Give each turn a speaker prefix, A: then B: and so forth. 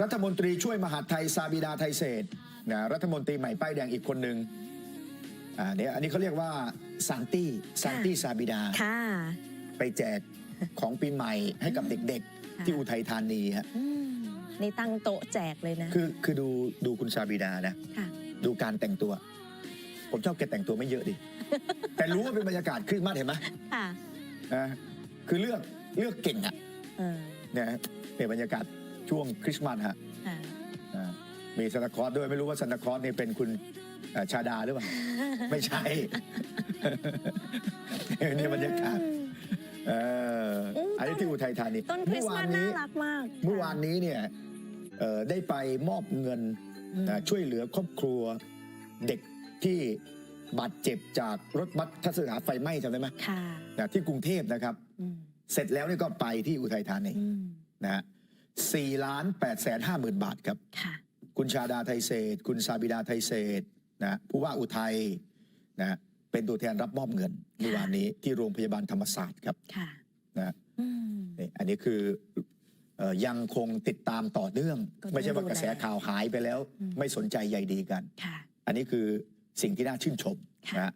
A: รัฐมนตรีช่วยมหาดไทยซาบิดาไทยเศษนะรัฐมนตรีใหม่ป้ายแดงอีกคนหนึ่งอ่าเนี่ยอันนี้เขาเรียกว่าซานตี้ซานตี้ซาบิดา
B: ค่ะ
A: ไปแจกของปีใหม่ให้กับเด็กๆ ที่อุทัยธานีฮะ
B: อืมนี่ตั้งโต๊ะแจกเลยนะ
A: คือคือดูดูคุณซาบิดานะ
B: ค่ะ
A: ดูการแต่งตัว ผมชอบแกแต่งตัวไม่เยอะดิ แต่รู้ว่าเป็นบรรยากาศคริสต์มาสเห็นไหม
B: ค่ะ
A: นะคือเลือกเลือกเก่งอะ
B: เออ
A: นะเป็นบรรยากาศ ช่วงคริสต์มาสฮะ
B: ค่ะ
A: อ่ามีซานตาคลอสด้วยไม่รู้ว่าซานตาคลอสนี่เป็นคุณเอ่อชาดาหรือเปล่า ไม่ใช่ นี่บรรยากาศเออ
B: อืม
A: อันนี้ที่อุทัยธานี
B: ต้นคริสต์มาสน่ารักมาก
A: เมื่อวานนี้เนี่ยเอ่อได้ไปมอบเงิน
B: อืม
A: นะช่วยเหลือครอบครัวเด็กที่บาดเจ็บจากรถบัสทัศนศึกษาไฟไหม้จำได้ไหม
B: ค่ะ
A: นะที่กรุงเทพนะครับ
B: อืม
A: เสร็จแล้วนี่ก็ไปที่อุทัยธานี
B: อืม
A: นะฮะ สี่ล้านแปดแสนห้าหมื่นบาทครับ
B: ค่ะ
A: คุณชาดาไทยเศษ คุณซาบิดาไทยเศษนะผู้ว่าอุทัยนะเป็นตัวแทนรับมอบเงินเมื่อวานนี้ที่โรงพยาบาลธรรมศาสตร์ครับ
B: ค่ะ
A: นะ
B: อืม
A: นี่อันนี้คือเอ่อยังคงติดตามต่อเนื่อง
B: ก็ต้อง
A: ไม่ใช่ว่า
B: ดูแล
A: กระแสข่าวหายไปแล้ว
B: อืม
A: ไม่สนใจใยดีกัน
B: ค่ะ
A: อันนี้คือสิ่งที่น่าชื่นชม
B: ค่ะ
A: นะฮะ